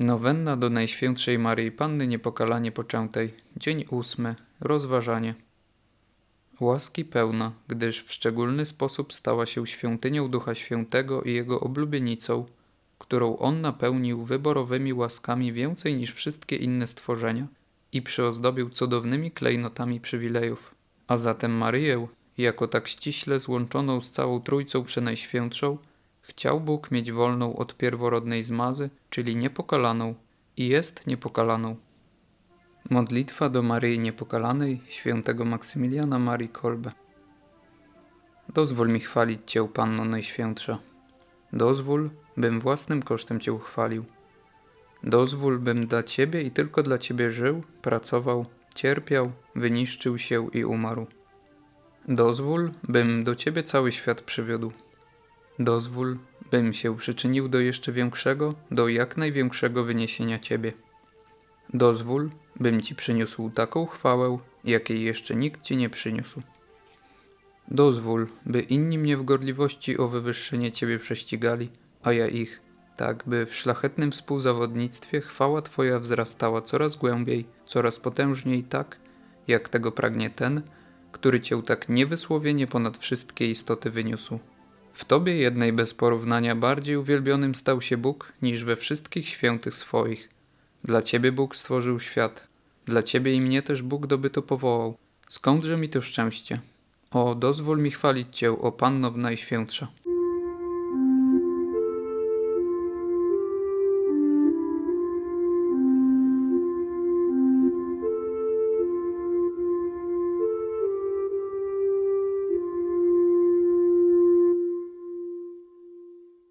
Nowenna do Najświętszej Maryi Panny Niepokalanie Poczętej. Dzień ósmy. Rozważanie. Łaski pełna, gdyż w szczególny sposób stała się świątynią Ducha Świętego i Jego oblubienicą, którą On napełnił wyborowymi łaskami więcej niż wszystkie inne stworzenia i przyozdobił cudownymi klejnotami przywilejów. A zatem Maryję, jako tak ściśle złączoną z całą Trójcą Przenajświętszą, Chciał Bóg mieć wolną od pierworodnej zmazy, czyli niepokalaną, i jest niepokalaną. Modlitwa do Maryi Niepokalanej, świętego Maksymiliana Marii Kolbe. Dozwól mi chwalić Cię, Panno Najświętsza. Dozwól, bym własnym kosztem Cię uchwalił. Dozwól, bym dla Ciebie i tylko dla Ciebie żył, pracował, cierpiał, wyniszczył się i umarł. Dozwól, bym do Ciebie cały świat przywiódł. Dozwól, bym się przyczynił do jeszcze większego, do jak największego wyniesienia Ciebie. Dozwól, bym Ci przyniósł taką chwałę, jakiej jeszcze nikt Ci nie przyniósł. Dozwól, by inni mnie w gorliwości o wywyższenie Ciebie prześcigali, a ja ich, tak by w szlachetnym współzawodnictwie chwała Twoja wzrastała coraz głębiej, coraz potężniej tak, jak tego pragnie ten, który Cię tak niewysłowienie ponad wszystkie istoty wyniósł. W Tobie jednej bez porównania bardziej uwielbionym stał się Bóg niż we wszystkich świętych swoich. Dla Ciebie Bóg stworzył świat. Dla Ciebie i mnie też Bóg dobyto powołał. Skądże mi to szczęście? O, dozwól mi chwalić Cię, o Panno Najświętsza.